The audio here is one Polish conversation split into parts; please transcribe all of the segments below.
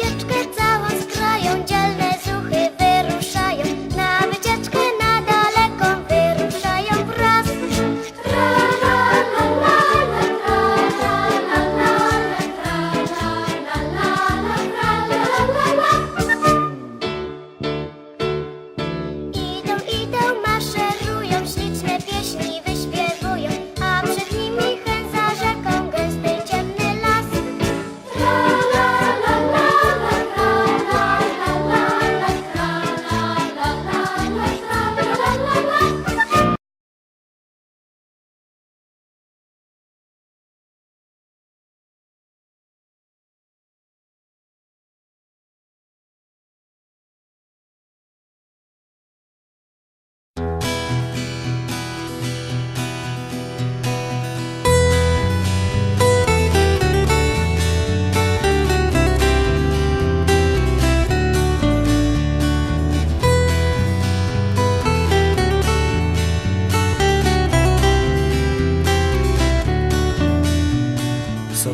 wycieczkę całą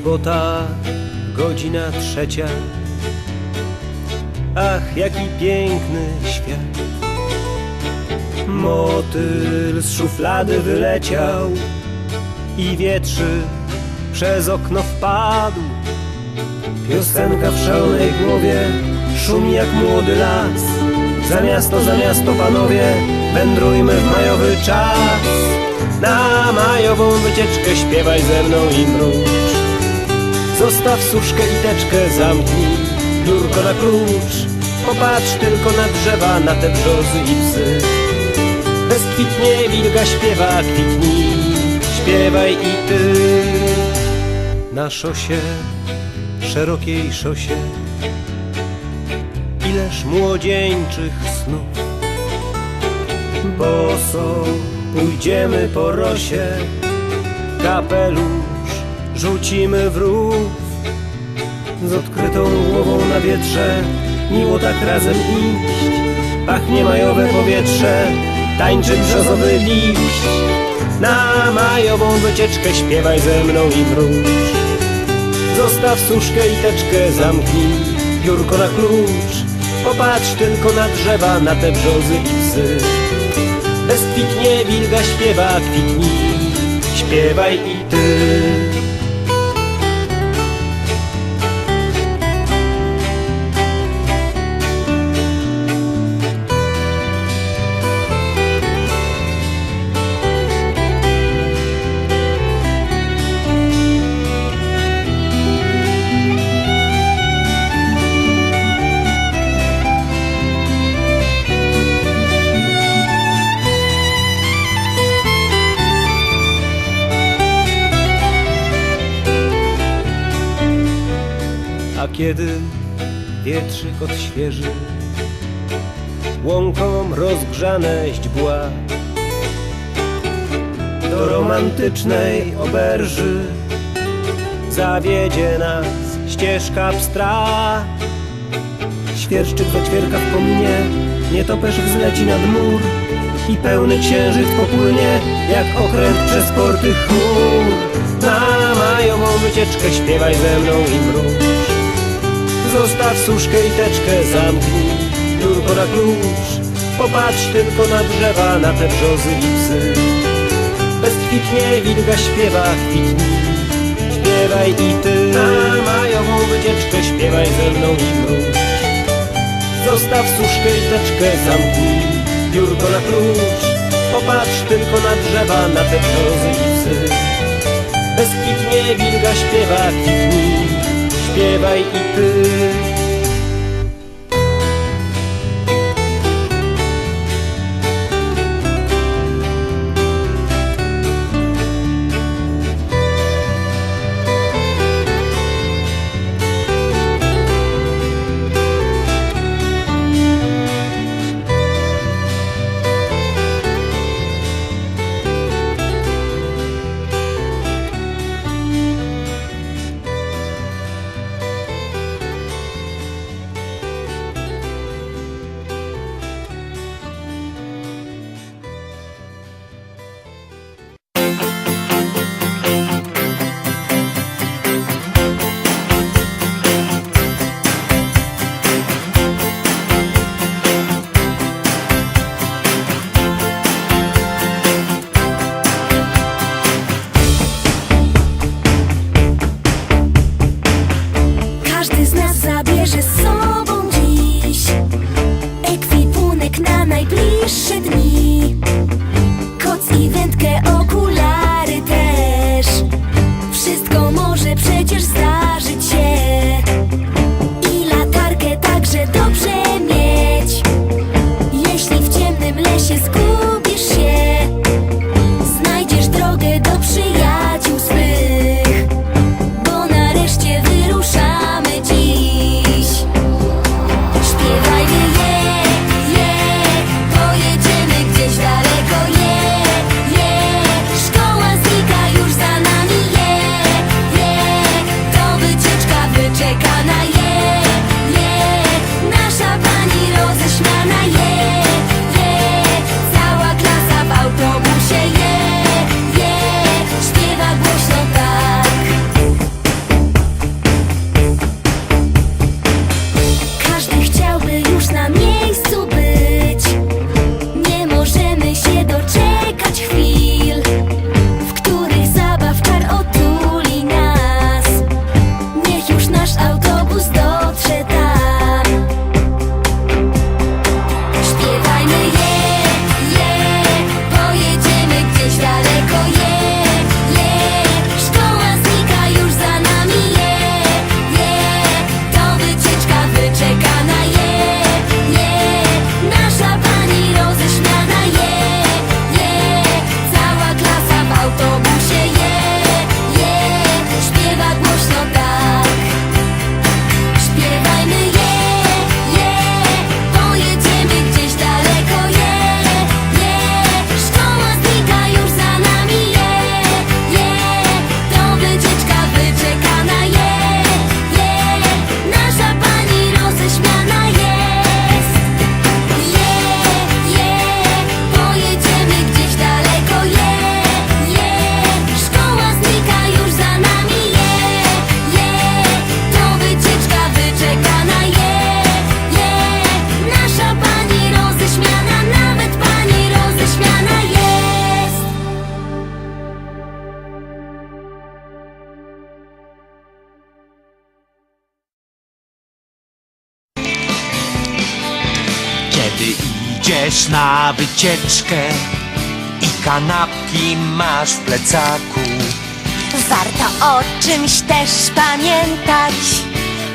Sobota, godzina trzecia. Ach, jaki piękny świat. Motyl z szuflady wyleciał i wietrzy przez okno wpadł. Piosenka w szalonej głowie szumi jak młody las. Za miasto, za miasto, panowie, wędrujmy w majowy czas. Na majową wycieczkę śpiewaj ze mną i mrucz. Zostaw suszkę i teczkę, zamknij biurko na klucz. Popatrz tylko na drzewa, na te brzozy i psy. Bezkwitnie wilga śpiewa, kwitnij, śpiewaj i ty. Na szosie, szerokiej szosie, ileż młodzieńczych snów. Boso pójdziemy po rosie, kapelusz rzucimy w rów. Z odkrytą głową na wietrze, miło tak razem iść. Pachnie majowe powietrze, tańczy brzozowy liść. Na majową wycieczkę śpiewaj ze mną i mrucz. Zostaw suszkę i teczkę, zamknij biurko na klucz. Popatrz tylko na drzewa, na te brzozy i psy. Bezkwitnie wilga śpiewa, kwitnij, śpiewaj i ty. Kiedy wietrzyk odświeży Łąką rozgrzane źdźbła. Do romantycznej oberży Zawiedzie nas ścieżka pstra. Świerszczyk zaćwierka w kominie Nietoperz wzleci nad mur I pełny księżyc popłynie Jak okręt przez porty chmur. Na majową wycieczkę śpiewaj ze mną i mrucz Zostaw suszkę i teczkę, zamknij biurko na klucz. Popatrz tylko na drzewa, na te brzozy i psy. Bezkwitnie wilga śpiewa, kwitnij, śpiewaj i ty. Na majową wycieczkę śpiewaj ze mną i mrucz. Zostaw suszkę i teczkę, zamknij biurko na klucz. Popatrz tylko na drzewa, na te brzozy i psy. Bezkwitnie wilga śpiewa, kwitnij, śpiewaj i ty. zabierze idziesz na wycieczkę i kanapki masz w plecaku, Warto o czymś też pamiętać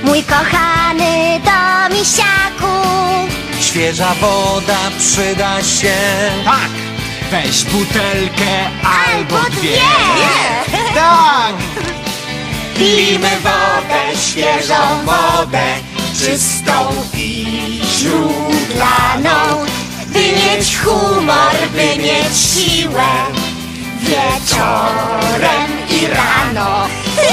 Mój kochany domisiaku świeża woda przyda się. Tak! Weź butelkę albo dwie. Tak! Pijmy wodę, świeżą wodę, czystą i źródlaną, by mieć humor, by mieć siłę wieczorem i rano.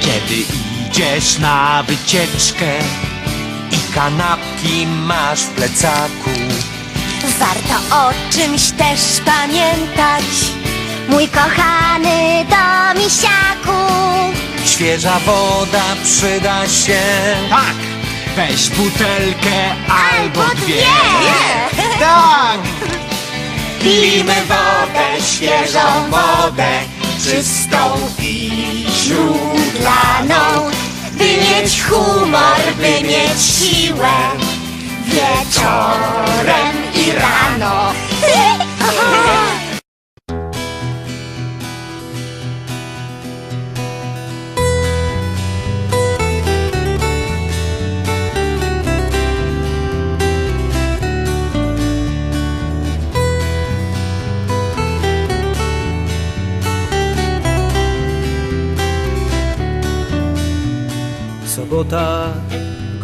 Kiedy idziesz na wycieczkę i kanapki masz w plecaku, Warto o czymś też pamiętać Mój kochany domisiaku świeża woda przyda się. Tak! Weź butelkę albo dwie. Tak! Pijmy wodę, świeżą wodę, czystą i źródlaną, by mieć humor, by mieć siłę wieczorem i rano.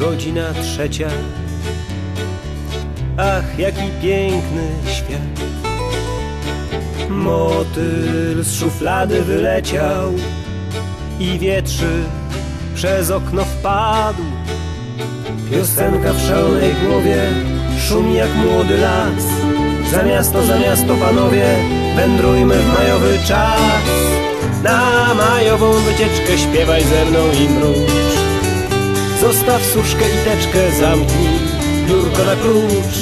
godzina trzecia. Ach, jaki piękny świat. Motyl z szuflady wyleciał i wietrzy przez okno wpadł. Piosenka w szalonej głowie szumi jak młody las. Za miasto, za miasto, panowie, wędrujmy w majowy czas. Na majową wycieczkę śpiewaj ze mną i mrucz. Zostaw suszkę i teczkę, zamknij biurko na klucz.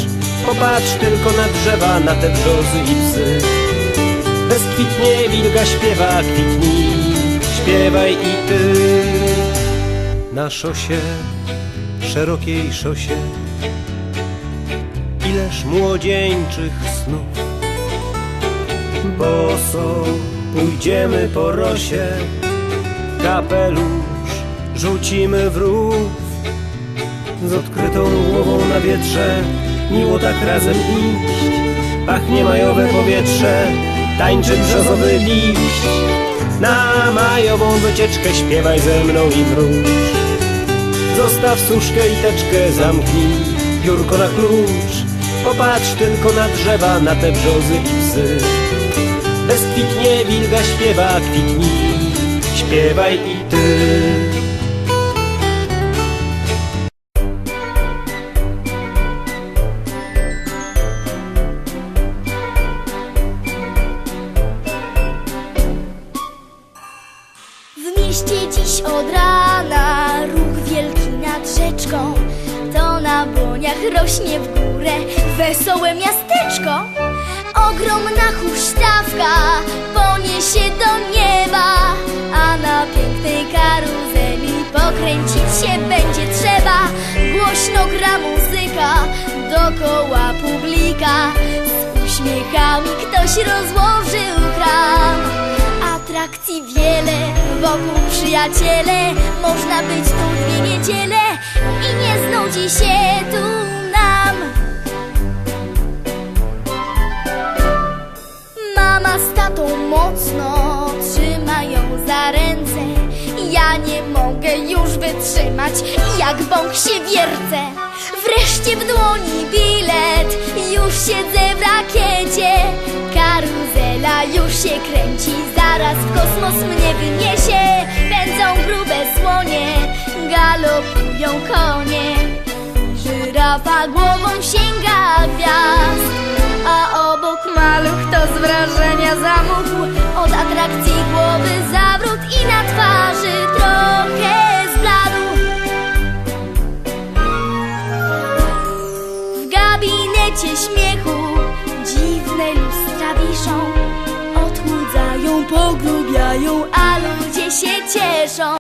Popatrz tylko na drzewa, na te brzozy i psy. Bezkwitnie wilga śpiewa, kwitnij, śpiewaj i ty Na szosie, szerokiej szosie Ileż młodzieńczych snów Boso pójdziemy po rosie Kapelusz rzucimy w rów Z odkrytą głową na wietrze. Miło tak razem iść. Pachnie majowe powietrze. Tańczy brzozowy liść. Na majową wycieczkę Śpiewaj ze mną i mruż Zostaw suszkę i teczkę Zamknij. Piórko na klucz. Popatrz tylko na drzewa Na te brzozy i psy. Bezkwitnie wilga śpiewa Kwitnij, śpiewaj i ty dziś od rana ruch wielki nad rzeczką. To na błoniach rośnie w górę wesołe miasteczko. Ogromna huśtawka poniesie do nieba, a na pięknej karuzeli pokręcić się będzie trzeba. Głośno gra muzyka dokoła publika. Z uśmiechami ktoś rozłożył kram. Atrakcji wiele, wokół przyjaciele Można być tu dwie niedziele. I nie znudzi się tu nam. Mama z tatą mocno trzymają za ręce. Ja nie mogę już wytrzymać Jak bąk się wiercę. Wreszcie w dłoni bilet Już siedzę w rakiecie. Karuzela już się kręci Zaraz w kosmos mnie wyniesie. Pędzą grube słonie Galopują konie. Żyrafa głową sięga pogrubiają, a ludzie się cieszą